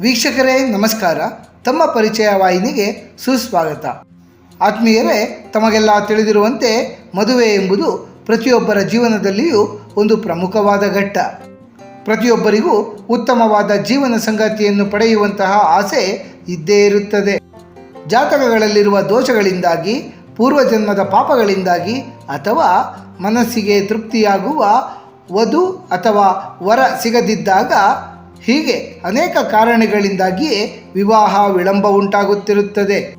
ವೀಕ್ಷಕರೇ, ನಮಸ್ಕಾರ. ತಮ್ಮ ಪರಿಚಯ ವಾಹಿನಿಗೆ ಸುಸ್ವಾಗತ. ಆತ್ಮೀಯರೇ, ತಮಗೆಲ್ಲ ತಿಳಿದಿರುವಂತೆ ಮದುವೆ ಎಂಬುದು ಪ್ರತಿಯೊಬ್ಬರ ಜೀವನದಲ್ಲಿಯೂ ಒಂದು ಪ್ರಮುಖವಾದ ಘಟ್ಟ. ಪ್ರತಿಯೊಬ್ಬರಿಗೂ ಉತ್ತಮವಾದ ಜೀವನ ಸಂಗಾತಿಯನ್ನು ಪಡೆಯುವಂತಹ ಆಸೆ ಇದ್ದೇ ಇರುತ್ತದೆ. ಜಾತಕಗಳಲ್ಲಿರುವ ದೋಷಗಳಿಂದಾಗಿ, ಪೂರ್ವಜನ್ಮದ ಪಾಪಗಳಿಂದಾಗಿ ಅಥವಾ ಮನಸ್ಸಿಗೆ ತೃಪ್ತಿಯಾಗುವ ವಧು ಅಥವಾ ವರ ಸಿಗದಿದ್ದಾಗ ಹೀಗೆ ಅನೇಕ ಕಾರಣಗಳಿಂದಾಗಿಯೇ ವಿವಾಹ ವಿಳಂಬ ಉಂಟಾಗುತ್ತಿರುತ್ತದೆ.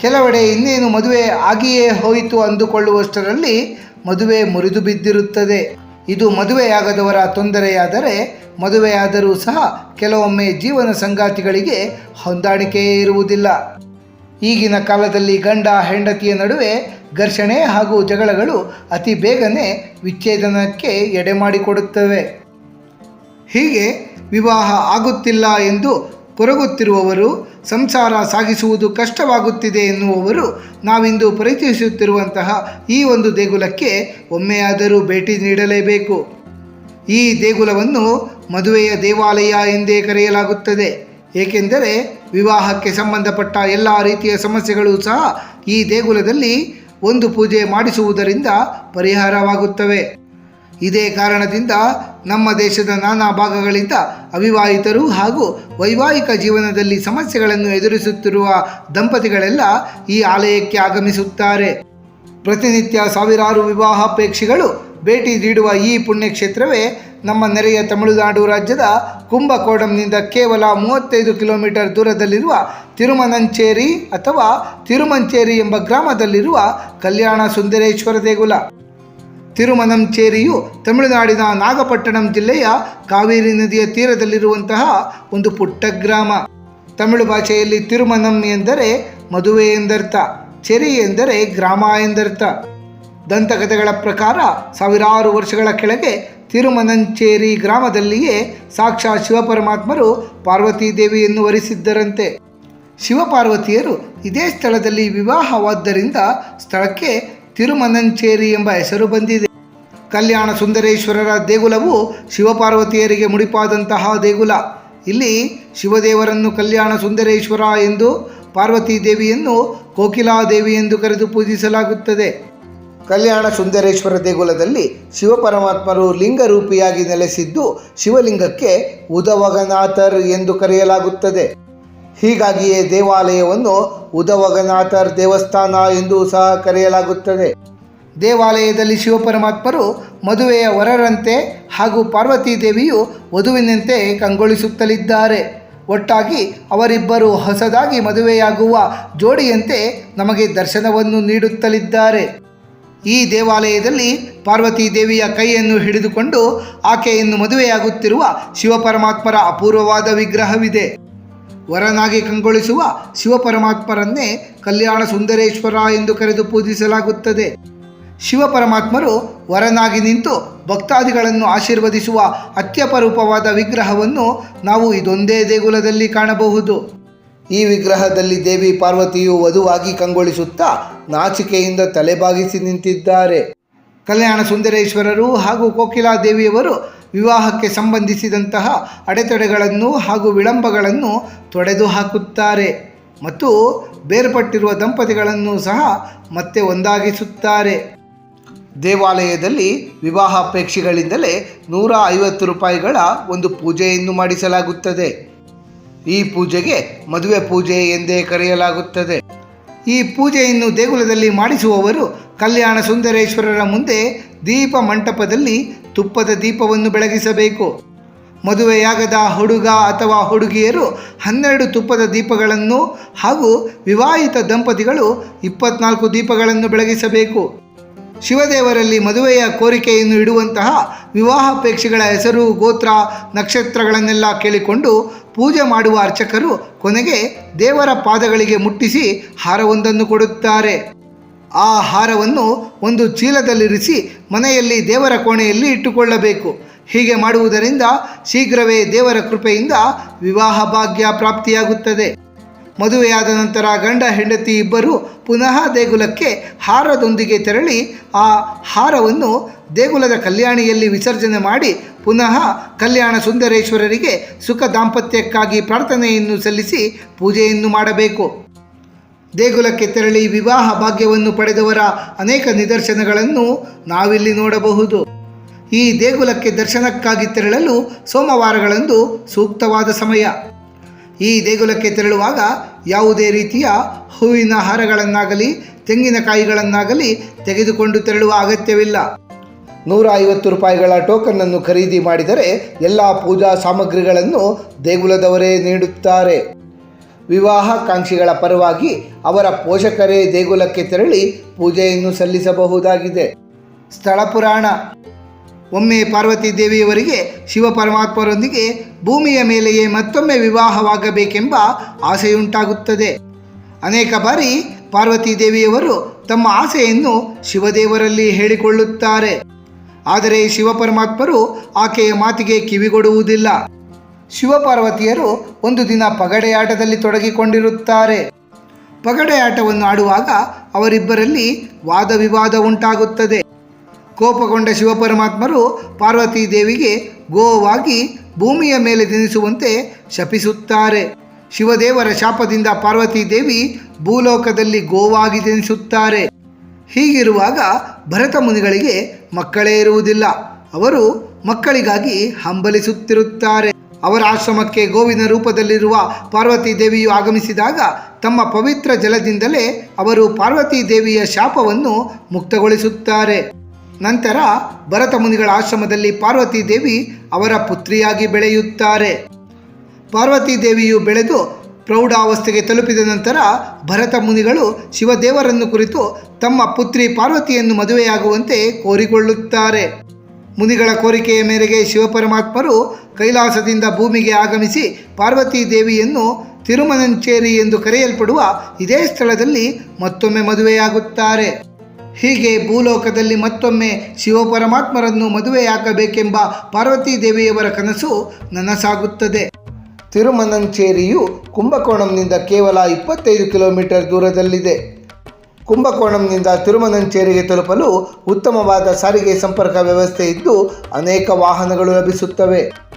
ಕೆಲವೆಡೆ ಇನ್ನೇನು ಮದುವೆ ಆಗಿಯೇ ಹೋಯಿತು ಅಂದುಕೊಳ್ಳುವಷ್ಟರಲ್ಲಿ ಮದುವೆ ಮುರಿದು ಬಿದ್ದಿರುತ್ತದೆ. ಇದು ಮದುವೆಯಾಗದವರ ತೊಂದರೆಯಾದರೆ ಮದುವೆಯಾದರೂ ಸಹ ಕೆಲವೊಮ್ಮೆ ಜೀವನ ಸಂಗಾತಿಗಳಿಗೆ ಹೊಂದಾಣಿಕೆಯೇ ಇರುವುದಿಲ್ಲ. ಈಗಿನ ಕಾಲದಲ್ಲಿ ಗಂಡ ಹೆಂಡತಿಯ ನಡುವೆ ಘರ್ಷಣೆ ಹಾಗೂ ಜಗಳಗಳು ಅತಿ ಬೇಗನೆ ವಿಚ್ಛೇದನಕ್ಕೆ ಎಡೆ ಮಾಡಿಕೊಡುತ್ತವೆ. ಹೀಗೆ ವಿವಾಹ ಆಗುತ್ತಿಲ್ಲ ಎಂದು ಕೊರಗುತ್ತಿರುವವರು, ಸಂಸಾರ ಸಾಗಿಸುವುದು ಕಷ್ಟವಾಗುತ್ತಿದೆ ಎನ್ನುವವರು ನಾವಿಂದು ಪರಿಚಯಿಸುತ್ತಿರುವಂತಹ ಈ ಒಂದು ದೇಗುಲಕ್ಕೆ ಒಮ್ಮೆಯಾದರೂ ಭೇಟಿ ನೀಡಲೇಬೇಕು. ಈ ದೇಗುಲವನ್ನು ಮದುವೆಯ ದೇವಾಲಯ ಎಂದೇ ಕರೆಯಲಾಗುತ್ತದೆ. ಏಕೆಂದರೆ ವಿವಾಹಕ್ಕೆ ಸಂಬಂಧಪಟ್ಟ ಎಲ್ಲ ರೀತಿಯ ಸಮಸ್ಯೆಗಳು ಸಹ ಈ ದೇಗುಲದಲ್ಲಿ ಒಂದು ಪೂಜೆ ಮಾಡಿಸುವುದರಿಂದ ಪರಿಹಾರವಾಗುತ್ತವೆ. ಇದೇ ಕಾರಣದಿಂದ ನಮ್ಮ ದೇಶದ ನಾನಾ ಭಾಗಗಳಿಂದ ಅವಿವಾಹಿತರು ಹಾಗೂ ವೈವಾಹಿಕ ಜೀವನದಲ್ಲಿ ಸಮಸ್ಯೆಗಳನ್ನು ಎದುರಿಸುತ್ತಿರುವ ದಂಪತಿಗಳೆಲ್ಲ ಈ ಆಲಯಕ್ಕೆ ಆಗಮಿಸುತ್ತಾರೆ. ಪ್ರತಿನಿತ್ಯ ಸಾವಿರಾರು ವಿವಾಹಾಪೇಕ್ಷಿಗಳು ಭೇಟಿ ನೀಡುವ ಈ ಪುಣ್ಯಕ್ಷೇತ್ರವೇ ನಮ್ಮ ನೆರೆಯ ತಮಿಳುನಾಡು ರಾಜ್ಯದ ಕುಂಭಕೋಣಂನಿಂದ ಕೇವಲ ಮೂವತ್ತೈದು ಕಿಲೋಮೀಟರ್ ದೂರದಲ್ಲಿರುವ ತಿರುಮನಂಚೇರಿ ಅಥವಾ ತಿರುಮಂಚೇರಿ ಎಂಬ ಗ್ರಾಮದಲ್ಲಿರುವ ಕಲ್ಯಾಣ ಸುಂದರೇಶ್ವರ ದೇಗುಲ. ತಿರುಮನಂಚೇರಿಯು ತಮಿಳುನಾಡಿನ ನಾಗಪಟ್ಟಣಂ ಜಿಲ್ಲೆಯ ಕಾವೇರಿ ನದಿಯ ತೀರದಲ್ಲಿರುವಂತಹ ಒಂದು ಪುಟ್ಟ ಗ್ರಾಮ. ತಮಿಳು ಭಾಷೆಯಲ್ಲಿ ತಿರುಮನಂ ಎಂದರೆ ಮದುವೆ ಎಂದರ್ಥ, ಚೆರಿ ಎಂದರೆ ಗ್ರಾಮ ಎಂದರ್ಥ. ದಂತಕಥೆಗಳ ಪ್ರಕಾರ ಸಾವಿರಾರು ವರ್ಷಗಳ ಕೆಳಗೆ ತಿರುಮನಂಚೇರಿ ಗ್ರಾಮದಲ್ಲಿಯೇ ಸಾಕ್ಷಾತ್ ಶಿವಪರಮಾತ್ಮರು ಪಾರ್ವತೀ ದೇವಿಯನ್ನು ವರಿಸಿದ್ದರಂತೆ. ಶಿವಪಾರ್ವತಿಯರು ಇದೇ ಸ್ಥಳದಲ್ಲಿ ವಿವಾಹವಾದ್ದರಿಂದ ಸ್ಥಳಕ್ಕೆ ತಿರುಮನಂಚೇರಿ ಎಂಬ ಹೆಸರು ಬಂದಿದೆ. ಕಲ್ಯಾಣ ಸುಂದರೇಶ್ವರರ ದೇಗುಲವು ಶಿವಪಾರ್ವತಿಯರಿಗೆ ಮುಡಿಪಾದಂತಹ ದೇಗುಲ. ಇಲ್ಲಿ ಶಿವದೇವರನ್ನು ಕಲ್ಯಾಣ ಸುಂದರೇಶ್ವರ ಎಂದು ಪಾರ್ವತಿ ದೇವಿಯನ್ನು ಕೋಕಿಲಾದೇವಿ ಎಂದು ಕರೆದು ಪೂಜಿಸಲಾಗುತ್ತದೆ. ಕಲ್ಯಾಣ ಸುಂದರೇಶ್ವರ ದೇಗುಲದಲ್ಲಿ ಶಿವಪರಮಾತ್ಮರು ಲಿಂಗರೂಪಿಯಾಗಿ ನೆಲೆಸಿದ್ದು ಶಿವಲಿಂಗಕ್ಕೆ ಉದವಗನಾಥರ್ ಎಂದು ಕರೆಯಲಾಗುತ್ತದೆ. ಹೀಗಾಗಿಯೇ ದೇವಾಲಯವನ್ನು ಉದವಗನಾಥರ್ ದೇವಸ್ಥಾನ ಎಂದು ಸಹ ಕರೆಯಲಾಗುತ್ತದೆ. ದೇವಾಲಯದಲ್ಲಿ ಶಿವಪರಮಾತ್ಮರು ಮದುವೆಯ ವರರಂತೆ ಹಾಗೂ ಪಾರ್ವತೀ ದೇವಿಯು ವಧುವಿನಂತೆ ಕಂಗೊಳಿಸುತ್ತಲಿದ್ದಾರೆ. ಒಟ್ಟಾಗಿ ಅವರಿಬ್ಬರು ಹೊಸದಾಗಿ ಮದುವೆಯಾಗುವ ಜೋಡಿಯಂತೆ ನಮಗೆ ದರ್ಶನವನ್ನು ನೀಡುತ್ತಲಿದ್ದಾರೆ. ಈ ದೇವಾಲಯದಲ್ಲಿ ಪಾರ್ವತೀ ದೇವಿಯ ಕೈಯನ್ನು ಹಿಡಿದುಕೊಂಡು ಆಕೆಯನ್ನು ಮದುವೆಯಾಗುತ್ತಿರುವ ಶಿವಪರಮಾತ್ಮರ ಅಪೂರ್ವವಾದ ವಿಗ್ರಹವಿದೆ. ವರನಾಗಿ ಕಂಗೊಳಿಸುವ ಶಿವಪರಮಾತ್ಮರನ್ನೇ ಕಲ್ಯಾಣ ಸುಂದರೇಶ್ವರ ಎಂದು ಕರೆದು ಪೂಜಿಸಲಾಗುತ್ತದೆ. ಶಿವಪರಮಾತ್ಮರು ವರನಾಗಿ ನಿಂತು ಭಕ್ತಾದಿಗಳನ್ನು ಆಶೀರ್ವದಿಸುವ ಅತ್ಯಪರೂಪವಾದ ವಿಗ್ರಹವನ್ನು ನಾವು ಇದೊಂದೇ ದೇಗುಲದಲ್ಲಿ ಕಾಣಬಹುದು. ಈ ವಿಗ್ರಹದಲ್ಲಿ ದೇವಿ ಪಾರ್ವತಿಯು ವಧುವಾಗಿ ಕಂಗೊಳಿಸುತ್ತಾ ನಾಚಿಕೆಯಿಂದ ತಲೆಬಾಗಿಸಿ ನಿಂತಿದ್ದಾರೆ. ಕಲ್ಯಾಣ ಸುಂದರೇಶ್ವರರು ಹಾಗೂ ಕೋಕಿಲಾ ದೇವಿಯವರು ವಿವಾಹಕ್ಕೆ ಸಂಬಂಧಿಸಿದಂತಹ ಅಡೆತಡೆಗಳನ್ನು ಹಾಗೂ ವಿಳಂಬಗಳನ್ನು ತೊಡೆದು ಹಾಕುತ್ತಾರೆ ಮತ್ತು ಬೇರ್ಪಟ್ಟಿರುವ ದಂಪತಿಗಳನ್ನು ಸಹ ಮತ್ತೆ ಒಂದಾಗಿಸುತ್ತಾರೆ. ದೇವಾಲಯದಲ್ಲಿ ವಿವಾಹಾಪೇಕ್ಷಿಗಳಿಂದಲೇ ನೂರ ಐವತ್ತು ರೂಪಾಯಿಗಳ ಒಂದು ಪೂಜೆಯನ್ನು ಮಾಡಿಸಲಾಗುತ್ತದೆ. ಈ ಪೂಜೆಗೆ ಮದುವೆ ಪೂಜೆ ಎಂದೇ ಕರೆಯಲಾಗುತ್ತದೆ. ಈ ಪೂಜೆಯನ್ನು ದೇಗುಲದಲ್ಲಿ ಮಾಡಿಸುವವರು ಕಲ್ಯಾಣ ಸುಂದರೇಶ್ವರರ ಮುಂದೆ ದೀಪ ಮಂಟಪದಲ್ಲಿ ತುಪ್ಪದ ದೀಪವನ್ನು ಬೆಳಗಿಸಬೇಕು. ಮದುವೆಯಾಗದ ಹುಡುಗ ಅಥವಾ ಹುಡುಗಿಯರು ಹನ್ನೆರಡು ತುಪ್ಪದ ದೀಪಗಳನ್ನು ಹಾಗೂ ವಿವಾಹಿತ ದಂಪತಿಗಳು ಇಪ್ಪತ್ನಾಲ್ಕು ದೀಪಗಳನ್ನು ಬೆಳಗಿಸಬೇಕು. ಶಿವದೇವರಲ್ಲಿ ಮದುವೆಯ ಕೋರಿಕೆಯನ್ನು ಇಡುವಂತಹ ವಿವಾಹಾಪೇಕ್ಷಿಗಳ ಹೆಸರು, ಗೋತ್ರ, ನಕ್ಷತ್ರಗಳನ್ನೆಲ್ಲ ಕೇಳಿಕೊಂಡು ಪೂಜೆ ಮಾಡುವ ಅರ್ಚಕರು ಕೊನೆಗೆ ದೇವರ ಪಾದಗಳಿಗೆ ಮುಟ್ಟಿಸಿ ಹಾರವೊಂದನ್ನು ಕೊಡುತ್ತಾರೆ. ಆ ಹಾರವನ್ನು ಒಂದು ಚೀಲದಲ್ಲಿರಿಸಿ ಮನೆಯಲ್ಲಿ ದೇವರ ಕೋಣೆಯಲ್ಲಿ ಇಟ್ಟುಕೊಳ್ಳಬೇಕು. ಹೀಗೆ ಮಾಡುವುದರಿಂದ ಶೀಘ್ರವೇ ದೇವರ ಕೃಪೆಯಿಂದ ವಿವಾಹ ಭಾಗ್ಯ ಪ್ರಾಪ್ತಿಯಾಗುತ್ತದೆ. ಮದುವೆಯಾದ ನಂತರ ಗಂಡ ಹೆಂಡತಿ ಇಬ್ಬರು ಪುನಃ ದೇಗುಲಕ್ಕೆ ಹಾರದೊಂದಿಗೆ ತೆರಳಿ ಆ ಹಾರವನ್ನು ದೇಗುಲದ ಕಲ್ಯಾಣಿಯಲ್ಲಿ ವಿಸರ್ಜನೆ ಮಾಡಿ ಪುನಃ ಕಲ್ಯಾಣ ಸುಂದರೇಶ್ವರರಿಗೆ ಸುಖ ದಾಂಪತ್ಯಕ್ಕಾಗಿ ಪ್ರಾರ್ಥನೆಯನ್ನು ಸಲ್ಲಿಸಿ ಪೂಜೆಯನ್ನು ಮಾಡಬೇಕು. ದೇಗುಲಕ್ಕೆ ತೆರಳಿ ವಿವಾಹ ಭಾಗ್ಯವನ್ನು ಪಡೆದವರ ಅನೇಕ ನಿದರ್ಶನಗಳನ್ನು ನಾವಿಲ್ಲಿ ನೋಡಬಹುದು. ಈ ದೇಗುಲಕ್ಕೆ ದರ್ಶನಕ್ಕಾಗಿ ತೆರಳಲು ಸೋಮವಾರಗಳಂದು ಸೂಕ್ತವಾದ ಸಮಯ. ಈ ದೇಗುಲಕ್ಕೆ ತೆರಳುವಾಗ ಯಾವುದೇ ರೀತಿಯ ಹೂವಿನ ಹಾರಗಳನ್ನಾಗಲಿ ತೆಂಗಿನಕಾಯಿಗಳನ್ನಾಗಲಿ ತೆಗೆದುಕೊಂಡು ತೆರಳುವ ಅಗತ್ಯವಿಲ್ಲ. ನೂರ ಐವತ್ತು ರೂಪಾಯಿಗಳ ಟೋಕನ್ನನ್ನು ಖರೀದಿ ಮಾಡಿದರೆ ಎಲ್ಲ ಪೂಜಾ ಸಾಮಗ್ರಿಗಳನ್ನು ದೇಗುಲದವರೇ ನೀಡುತ್ತಾರೆ. ವಿವಾಹಾಕಾಂಕ್ಷಿಗಳ ಪರವಾಗಿ ಅವರ ಪೋಷಕರೇ ದೇಗುಲಕ್ಕೆ ತೆರಳಿ ಪೂಜೆಯನ್ನು ಸಲ್ಲಿಸಬಹುದಾಗಿದೆ. ಸ್ಥಳ ಪುರಾಣ. ಒಮ್ಮೆ ಪಾರ್ವತಿ ದೇವಿಯವರಿಗೆ ಶಿವ ಪರಮಾತ್ಮರೊಂದಿಗೆ ಭೂಮಿಯ ಮೇಲೆಯೇ ಮತ್ತೊಮ್ಮೆ ವಿವಾಹವಾಗಬೇಕೆಂಬ ಆಸೆಯುಂಟಾಗುತ್ತದೆ. ಅನೇಕ ಬಾರಿ ಪಾರ್ವತಿ ದೇವಿಯವರು ತಮ್ಮ ಆಸೆಯನ್ನು ಶಿವದೇವರಲ್ಲಿ ಹೇಳಿಕೊಳ್ಳುತ್ತಾರೆ. ಆದರೆ ಶಿವಪರಮಾತ್ಮರು ಆಕೆಯ ಮಾತಿಗೆ ಕಿವಿಗೊಡುವುದಿಲ್ಲ. ಶಿವಪಾರ್ವತಿಯರು ಒಂದು ದಿನ ಪಗಡೆಯಾಟದಲ್ಲಿ ತೊಡಗಿಕೊಂಡಿರುತ್ತಾರೆ. ಪಗಡೆಯಾಟವನ್ನು ಆಡುವಾಗ ಅವರಿಬ್ಬರಲ್ಲಿ ವಾದ ವಿವಾದ ಉಂಟಾಗುತ್ತದೆ. ಕೋಪಗೊಂಡ ಶಿವಪರಮಾತ್ಮರು ಪಾರ್ವತಿ ದೇವಿಗೆ ಗೋವಾಗಿ ಭೂಮಿಯ ಮೇಲೆ ಜನಿಸುವಂತೆ ಶಪಿಸುತ್ತಾರೆ. ಶಿವದೇವರ ಶಾಪದಿಂದ ಪಾರ್ವತಿ ದೇವಿ ಭೂಲೋಕದಲ್ಲಿ ಗೋವಾಗಿ ಜನಿಸುತ್ತಾರೆ. ಹೀಗಿರುವಾಗ ಭರತ ಮುನಿಗಳಿಗೆ ಮಕ್ಕಳೇ ಇರುವುದಿಲ್ಲ. ಅವರು ಮಕ್ಕಳಿಗಾಗಿ ಹಂಬಲಿಸುತ್ತಿರುತ್ತಾರೆ. ಅವರ ಆಶ್ರಮಕ್ಕೆ ಗೋವಿನ ರೂಪದಲ್ಲಿರುವ ಪಾರ್ವತಿ ದೇವಿಯು ಆಗಮಿಸಿದಾಗ ತಮ್ಮ ಪವಿತ್ರ ಜಲದಿಂದಲೇ ಅವರು ಪಾರ್ವತಿ ದೇವಿಯ ಶಾಪವನ್ನು ಮುಕ್ತಗೊಳಿಸುತ್ತಾರೆ. ನಂತರ ಭರತ ಮುನಿಗಳ ಆಶ್ರಮದಲ್ಲಿ ಪಾರ್ವತಿ ದೇವಿ ಅವರ ಪುತ್ರಿಯಾಗಿ ಬೆಳೆಯುತ್ತಾರೆ. ಪಾರ್ವತಿ ದೇವಿಯು ಬೆಳೆದು ಪ್ರೌಢಾವಸ್ಥೆಗೆ ತಲುಪಿದ ನಂತರ ಭರತ ಮುನಿಗಳು ಶಿವದೇವರನ್ನು ಕುರಿತು ತಮ್ಮ ಪುತ್ರಿ ಪಾರ್ವತಿಯನ್ನು ಮದುವೆಯಾಗುವಂತೆ ಕೋರಿಕೊಳ್ಳುತ್ತಾರೆ. ಮುನಿಗಳ ಕೋರಿಕೆಯ ಮೇರೆಗೆ ಶಿವಪರಮಾತ್ಮರು ಕೈಲಾಸದಿಂದ ಭೂಮಿಗೆ ಆಗಮಿಸಿ ಪಾರ್ವತಿ ದೇವಿಯನ್ನು ತಿರುಮನಂಚೇರಿ ಎಂದು ಕರೆಯಲ್ಪಡುವ ಇದೇ ಸ್ಥಳದಲ್ಲಿ ಮತ್ತೊಮ್ಮೆ ಮದುವೆಯಾಗುತ್ತಾರೆ. ಹೀಗೆ ಭೂಲೋಕದಲ್ಲಿ ಮತ್ತೊಮ್ಮೆ ಶಿವಪರಮಾತ್ಮರನ್ನು ಮದುವೆಯಾಗಬೇಕೆಂಬ ಪಾರ್ವತಿ ದೇವಿಯವರ ಕನಸು ನನಸಾಗುತ್ತದೆ. ತಿರುಮನಂಚೇರಿಯು ಕುಂಭಕೋಣಂನಿಂದ ಕೇವಲ ಇಪ್ಪತ್ತೈದು ಕಿಲೋಮೀಟರ್ ದೂರದಲ್ಲಿದೆ. ಕುಂಭಕೋಣಂನಿಂದ ತಿರುಮನಂಚೇರಿಗೆ ತಲುಪಲು ಉತ್ತಮವಾದ ಸಾರಿಗೆ ಸಂಪರ್ಕ ವ್ಯವಸ್ಥೆ ಇದ್ದು ಅನೇಕ ವಾಹನಗಳು ಲಭಿಸುತ್ತವೆ.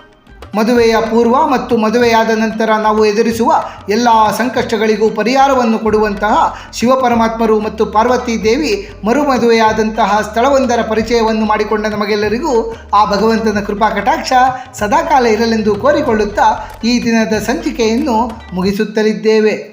ಮದುವೆಯ ಪೂರ್ವ ಮತ್ತು ಮದುವೆಯಾದ ನಂತರ ನಾವು ಎದುರಿಸುವ ಎಲ್ಲ ಸಂಕಷ್ಟಗಳಿಗೂ ಪರಿಹಾರವನ್ನು ಕೊಡುವಂತಹ ಶಿವಪರಮಾತ್ಮರು ಮತ್ತು ಪಾರ್ವತಿ ದೇವಿ ಮರುಮದುವೆಯಾದಂತಹ ಸ್ಥಳವೊಂದರ ಪರಿಚಯವನ್ನು ಮಾಡಿಕೊಂಡ ನಮಗೆಲ್ಲರಿಗೂ ಆ ಭಗವಂತನ ಕೃಪಾ ಕಟಾಕ್ಷ ಸದಾಕಾಲ ಇರಲೆಂದು ಕೋರಿಕೊಳ್ಳುತ್ತಾ ಈ ದಿನದ ಸಂಚಿಕೆಯನ್ನು ಮುಗಿಸುತ್ತಲಿದ್ದೇವೆ.